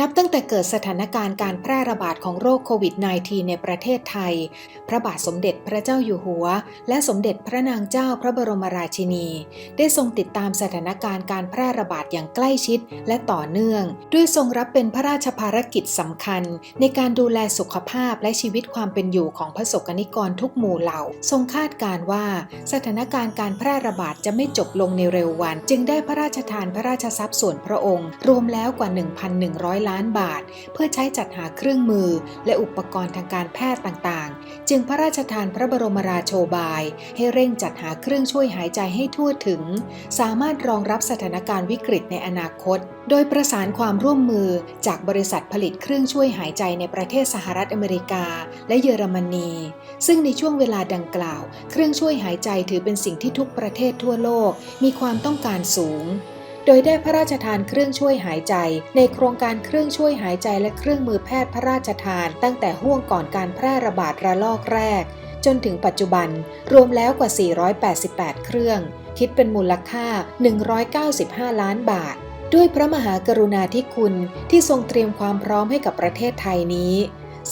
นับตั้งแต่เกิดสถานการณ์การแพร่ระบาดของโรคโควิด -19 ในประเทศไทย พระบาทสมเด็จพระเจ้าอยู่หัว และสมเด็จพระนางเจ้าพระบรมราชินี ได้ทรงติดตามสถานการณ์การแพร่ระบาดอย่างใกล้ชิดและต่อเนื่อง ด้วยทรงรับเป็นพระราชภารกิจสำคัญ ในการดูแลสุขภาพและชีวิตความเป็นอยู่ของพระสงฆ์นิกรทุกหมู่เหล่า ทรงคาดการว่า สถานการณ์การแพร่ระบาดจะไม่จบลงในเร็ววัน จึงได้พระราชทานพระราชทรัพย์ส่วนพระองค์ รวมแล้วกว่า 1,100ล้านบาท เพื่อใช้จัดหาเครื่องมือ และอุปกรณ์ทางการแพทย์ต่างๆ จึงพระราชทานพระบรมราโชบาย ให้เร่งจัดหาเครื่องช่วยหายใจให้ทั่วถึง สามารถรองรับสถานการณ์วิกฤตในอนาคต โดยประสานความร่วมมือจากบริษัทผลิตเครื่องช่วยหายใจในประเทศสหรัฐอเมริกา และเยอรมนี ซึ่งในช่วงเวลาดังกล่าว เครื่องช่วยหายใจถือเป็นสิ่งที่ทุกประเทศทั่วโลก มีความต้องการสูง โดยได้พระราชทานเครื่องช่วยหายใจ ในโครงการเครื่องช่วยหายใจและเครื่องมือแพทย์พระราชทาน ตั้งแต่ห่วงก่อนการแพร่ระบาดระลอกแรก จนถึงปัจจุบันรวมแล้วกว่า 488 เครื่อง คิดเป็นมูลค่า 195 ล้านบาท ด้วยพระมหากรุณาธิคุณที่ทรงเตรียมความพร้อมให้กับประเทศไทยนี้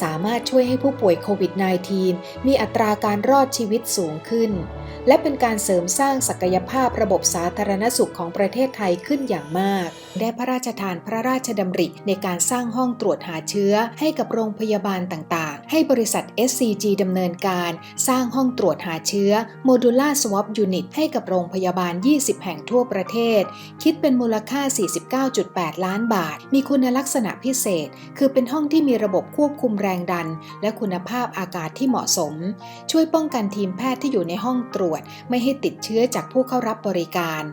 สามารถช่วยให้ผู้ป่วยโควิด -19 มีอัตราการรอดชีวิตสูงขึ้น และเป็นการเสริมสร้างศักยภาพระบบสาธารณสุขของประเทศไทยขึ้นอย่างมาก ได้พระราชทานพระราชดำริในการสร้างห้องตรวจหาเชื้อให้กับโรงพยาบาลต่าง ให้บริษัท SCG ดำเนินการสร้างห้องตรวจหาเชื้อ Modular Swab Unit ให้กับโรงพยาบาล 20 แห่งทั่วประเทศ คิดเป็นมูลค่า 49.8 ล้านบาท มีคุณลักษณะพิเศษ คือเป็นห้องที่มีระบบควบคุมแรงดัน และคุณภาพอากาศที่เหมาะสม ช่วยป้องกันทีมแพทย์ที่อยู่ในห้องตรวจ ไม่ให้ติดเชื้อจากผู้เข้ารับบริการ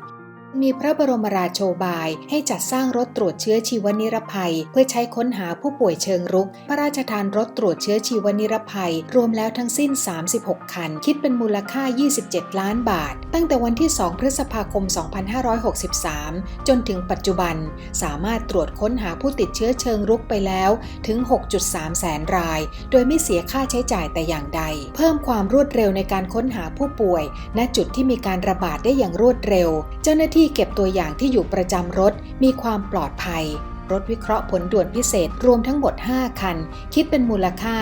มีพระบรมราโชบายให้จัดสร้างรถตรวจเชื้อชีวนิรภัย เพื่อใช้ค้นหาผู้ป่วยเชิงรุก พระราชทานรถตรวจเชื้อชีวนิรภัย รวมแล้วทั้งสิ้น 36 คัน คิดเป็นมูลค่า 27 ล้านบาท ตั้งแต่วันที่ 2 พฤษภาคม 2563 จนถึงปัจจุบัน สามารถตรวจค้นหาผู้ติดเชื้อเชิงรุกไปแล้วถึง 6.3 แสนราย โดยไม่เสียค่าใช้จ่ายแต่อย่างใด เพิ่มความรวดเร็วในการค้นหาผู้ป่วย ณจุดที่มีการระบาดได้อย่างรวดเร็ว เจ้าหน้าที่ที่เก็บตัวอย่างที่อยู่ประจำรถมีความปลอดภัย รถวิเคราะห์ผลด่วนพิเศษรวมทั้งหมด 5 คัน คิดเป็นมูลค่า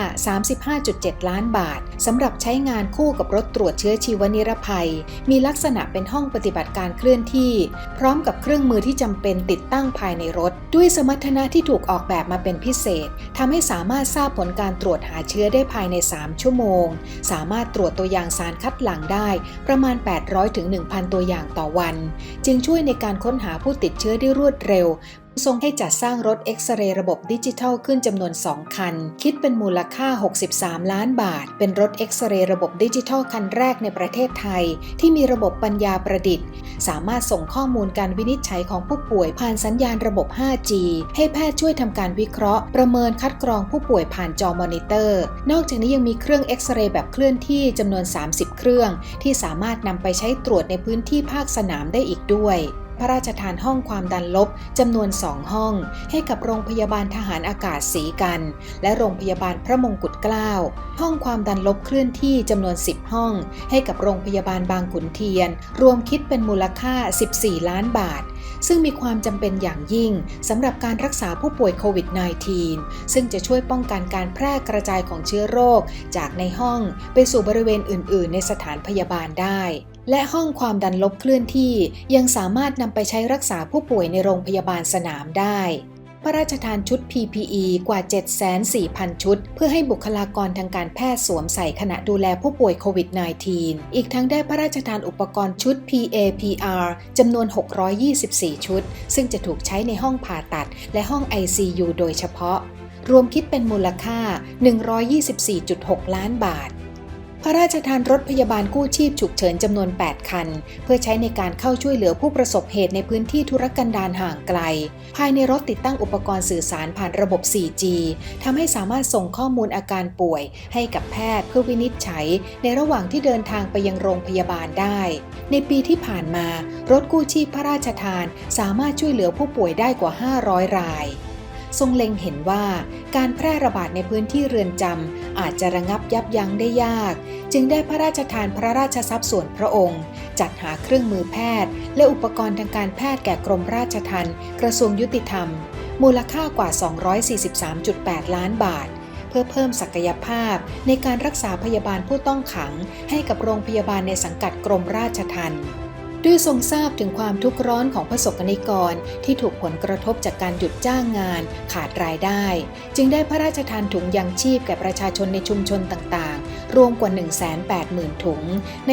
35.7 ล้านบาทสำหรับใช้งานคู่กับรถตรวจเชื้อชีวนิรภัย มีลักษณะเป็นห้องปฏิบัติการเคลื่อนที่ พร้อมกับเครื่องมือที่จำเป็นติดตั้งภายในรถ ด้วยสมรรถนะที่ถูกออกแบบมาเป็นพิเศษทำให้สามารถทราบผลการตรวจหาเชื้อได้ภายใน 3 ชั่วโมง สามารถตรวจตัวอย่างสารคัดหลั่งได้ ประมาณ 800ถึง1,000 ตัวอย่างต่อวัน จึงช่วยในการค้นหาผู้ติดเชื้อได้รวดเร็วทรงให้จัดสร้างรถเอ็กซเรย์ระบบดิจิทัลขึ้นจำนวน 2 คัน คิดเป็นมูลค่า 63 ล้านบาท เป็นรถเอ็กซเรย์ระบบดิจิทัลคันแรกในประเทศไทย ที่มีระบบปัญญาประดิษฐ์ สามารถส่งข้อมูลการวินิจฉัยของผู้ป่วยผ่านสัญญาณระบบ 5G ให้แพทย์ช่วยทำการวิเคราะห์ ประเมินคัดกรองผู้ป่วยผ่านจอมอนิเตอร์ นอกจากนี้ยังมีเครื่องเอ็กซเรย์แบบเคลื่อนที่จำนวน 30 เครื่อง ที่สามารถนำไปใช้ตรวจในพื้นที่ภาคสนามได้อีกด้วย พระราชทานห้องความดันลบจำนวน2ห้อง ให้กับโรงพยาบาลทหารอากาศสีกัน และโรงพยาบาลพระมงกุฎเกล้า ห้องความดันลบเคลื่อนที่จำนวน 10 ห้อง ให้กับโรงพยาบาลบางขุนเทียน รวมคิดเป็นมูลค่า 14 ล้านบาท ซึ่งมีความจำเป็นอย่างยิ่งสำหรับการรักษาผู้ป่วยโควิด -19 ซึ่งจะช่วยป้องกันการแพร่กระจายของเชื้อโรค จากในห้องไปสู่บริเวณอื่น ๆ ในสถานพยาบาลได้ และห้องความดันลบเคลื่อนที่ยังสามารถนำไปใช้รักษาผู้ป่วยในโรงพยาบาลสนามได้ พระราชทานชุด PPE กว่า 74,000 ชุด เพื่อให้บุคลากรทางการแพทย์สวมใส่ขณะดูแลผู้ป่วยโควิด -19 อีกทั้งได้พระราชทานอุปกรณ์ชุด PAPR จำนวน 624 ชุด ซึ่งจะถูกใช้ในห้องผ่าตัด และห้อง ICU โดยเฉพาะ รวมคิดเป็นมูลค่า 124.6 ล้านบาท พระราชทานรถพยาบาลกู้ชีพฉุกเฉินจำนวน 8 คัน เพื่อใช้ในการเข้าช่วยเหลือผู้ประสบเหตุในพื้นที่ธุรกันดารห่างไกล ภายในรถติดตั้งอุปกรณ์สื่อสารผ่านระบบ 4G ทำให้สามารถส่งข้อมูลอาการป่วย ให้กับแพทย์เพื่อวินิจฉัย ในระหว่างที่เดินทางไปยังโรงพยาบาลได้ ในปีที่ผ่านมา รถกู้ชีพพระราชทานสามารถช่วยเหลือผู้ป่วยได้กว่า 500 ราย ทรงเล็งเห็นว่าการแพร่ระบาดในพื้นที่เรือนจำอาจจะระงับยับยั้งได้ยาก จึงได้พระราชทานพระราชทรัพย์ส่วนพระองค์ จัดหาเครื่องมือแพทย์ และอุปกรณ์ทางการแพทย์แก่กรมราชทัณฑ์กระทรวงยุติธรรม มูลค่ากว่า 243.8 ล้านบาท เพื่อเพิ่มศักยภาพในการรักษาพยาบาลผู้ต้องขัง ให้กับโรงพยาบาลในสังกัดกรมราชทัณฑ์ ด้วยทรงทราบถึงความทุกข์ร้อนของประสกนิกรที่ถูกผลกระทบจากการหยุดจ้างงาน ขาดรายได้ จึงได้พระราชทานถุงยังชีพแก่ประชาชนในชุมชนต่างๆ รวมกว่า 180,000 ถุง ใน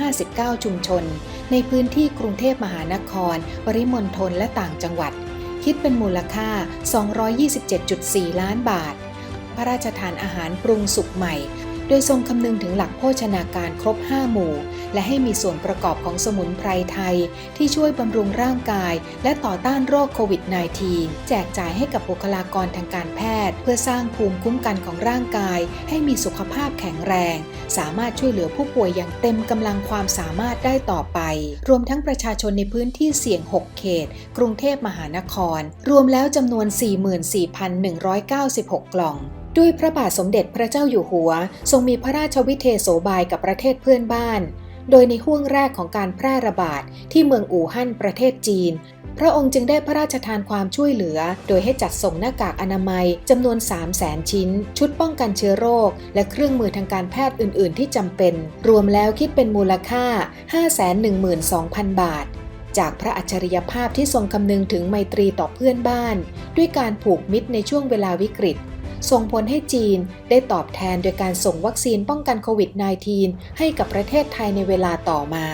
659 ชุมชน ในพื้นที่กรุงเทพมหานคร ปริมณฑลและต่างจังหวัด คิดเป็นมูลค่า 227.4 ล้านบาท พระราชทานอาหารปรุงสุกใหม่ โดยทรงคำนึงถึงหลักโภชนาการครบ 5 หมู่ และให้มีส่วนประกอบของสมุนไพรไทย ที่ช่วยบำรุงร่างกาย และต่อต้านโรคโควิด -19 แจกจ่ายให้กับบุคลากรทางการแพทย์ เพื่อสร้างภูมิคุ้มกันของร่างกาย ให้มีสุขภาพแข็งแรง สามารถช่วยเหลือผู้ป่วยอย่างเต็มกำลังความสามารถได้ต่อไป รวมทั้งประชาชนในพื้นที่เสี่ยง 6 เขต กรุงเทพมหานคร รวมแล้วจำนวน 44,196 กล่อง ด้วยพระบาทสมเด็จพระเจ้าอยู่หัว ทรงมีพระราชวิเทศโสบายกับประเทศเพื่อนบ้าน โดยในห่วงแรกของการแพร่ระบาดที่เมืองอู่ฮั่นประเทศจีน พระองค์จึงได้พระราชทานความช่วยเหลือ โดยให้จัดส่งหน้ากากอนามัยจำนวน 3 0 0แสนชิ้น ชุดป้องกันเชื้อโรค และเครื่องมือทางการแพทย์อื่น ๆ ที่จำเป็น รวมแล้วคิดเป็นมูลค่า 512,000 บาทจากพระอัจฉริยภาพที่ทรงคำนึงถึงไมตรีต่อเพื่อนบ้าน ด้วยการผูกมิตรในช่วงเวลาวิกฤต ส่งผลให้จีนได้ตอบแทนโดยการส่งวัคซีนป้องกันโควิด -19 ให้กับประเทศไทยในเวลาต่อมา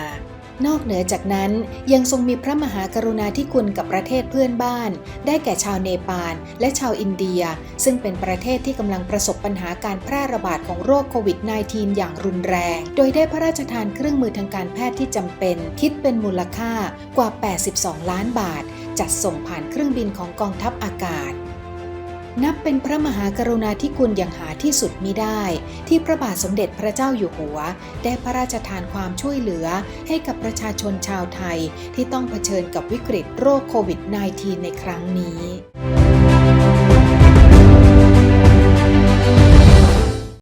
นอกเหนือจากนั้นยังทรงมีพระมหากรุณาธิคุณกับประเทศเพื่อนบ้าน ได้แก่ชาวเนปาลและชาวอินเดีย ซึ่งเป็นประเทศที่กำลังประสบปัญหาการแพร่ระบาดของโรคโควิด -19 อย่างรุนแรง โดยได้พระราชทานเครื่องมือทางการแพทย์ที่จำเป็น คิดเป็นมูลค่ากว่า 82 ล้านบาท จัดส่งผ่านเครื่องบินของกองทัพอากาศ นับเป็นพระมหากรุณาธิคุณอย่างหาที่สุดมิได้ ที่พระบาทสมเด็จพระเจ้าอยู่หัว ได้พระราชทานความช่วยเหลือให้กับประชาชนชาวไทยที่ต้องเผชิญกับวิกฤตโรคโควิด -19 ในครั้งนี้